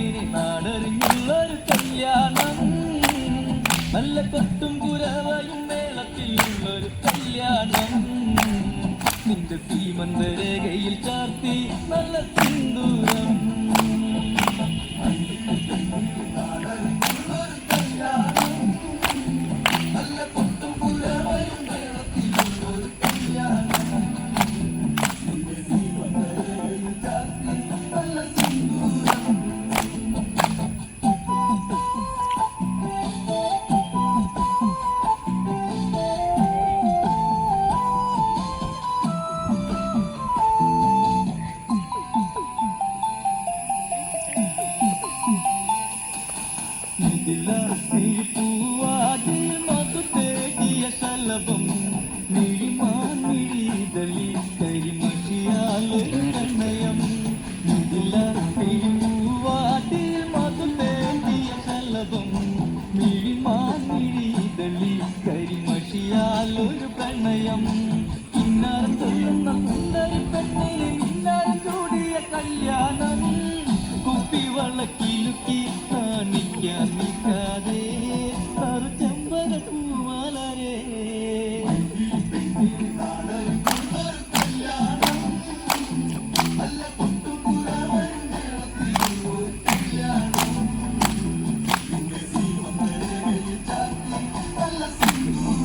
ഇനി നാടറിഞ്ഞുള്ളൊരു കല്യാണം. നല്ല കൊത്തും കുരവയും മേളത്തിലുള്ളൊരു കല്യാണം. നിന്റെ തീമന്തരേഖയിൽ ചാർത്തി നല്ല കരിമഷിയാലൊരു പ്രണയം ഇന്നാരം ചൊല്ലുന്ന സുന്ദരി പെണ്ണിന് ഇന്നാരം ചൂടിയ കല്യാണം കുപ്പി വളക്കിലുക്കി കാണിക്കാൻ Oh.